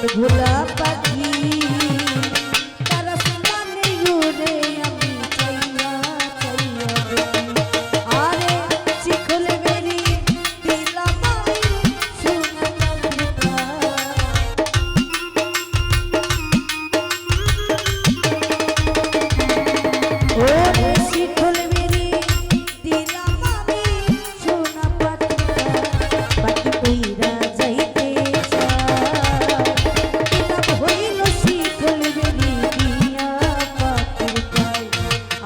মন ভোলা পাখি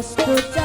কষ্ট